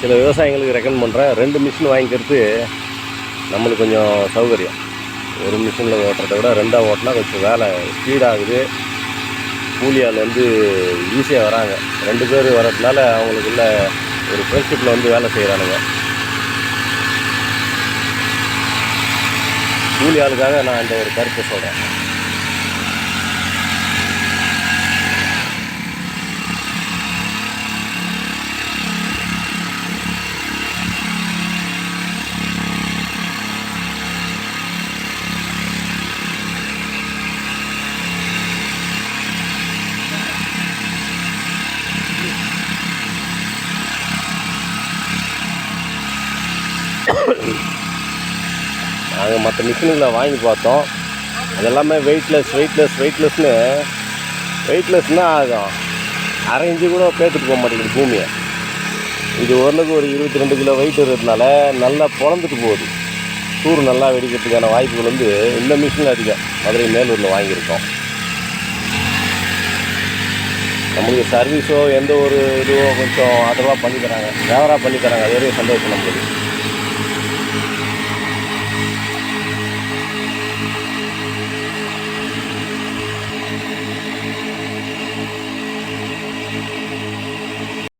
சில விவசாயிங்களுக்கு ரெக்கமெண்ட் பண்ணுறேன் ரெண்டு மிஷின் வாங்கிக்கிறது நம்மளுக்கு கொஞ்சம் சௌகரியம். ஒரு மிஷினில் ஓட்டுறதை விட ரெண்டாக ஓட்டினா கொஞ்சம் வேலை ஸ்பீடாகுது கூலி ஆள் வந்து ஈஸியாக வராங்க. ரெண்டு பேர் வர்றதுனால அவங்களுக்குள்ள ஒரு ஃப்ரெண்ட்ஷிப்பில் வந்து வேலை செய்கிறானுங்க கூலி ஆளுக்காக நான் இந்த ஒரு கருத்தை சொல்கிறேன் நாங்கள் மற்ற மிஷினுங்களை வாங்கி பார்த்தோம். அது எல்லாமே வெயிட்லெஸ் வெயிட்லெஸ் வெயிட்லெஸ்னு வெயிட்லெஸ்னால் ஆகும் அரை கூட பேத்துட்டு போக மாட்டேங்குது பூமியை. இது ஓரளவுக்கு ஒரு இருபத்தி ரெண்டு கிலோ வெயிட் இருக்கிறதுனால நல்லா பொழந்துட்டு போகுது. டூர் நல்லா வெடிக்கிறதுக்கான வாய்ப்புகள் வந்து இந்த மிஷினில் அதிகம். மதுரை மேலூரில் வாங்கியிருக்கோம். நம்மளுக்கு சர்வீஸோ எந்த ஒரு இதுவோ கொஞ்சம் அதெல்லாம் பண்ணி தராங்க. ஃபேவராக பண்ணி தராங்க. அது சந்தோஷம் நம்மளுக்கு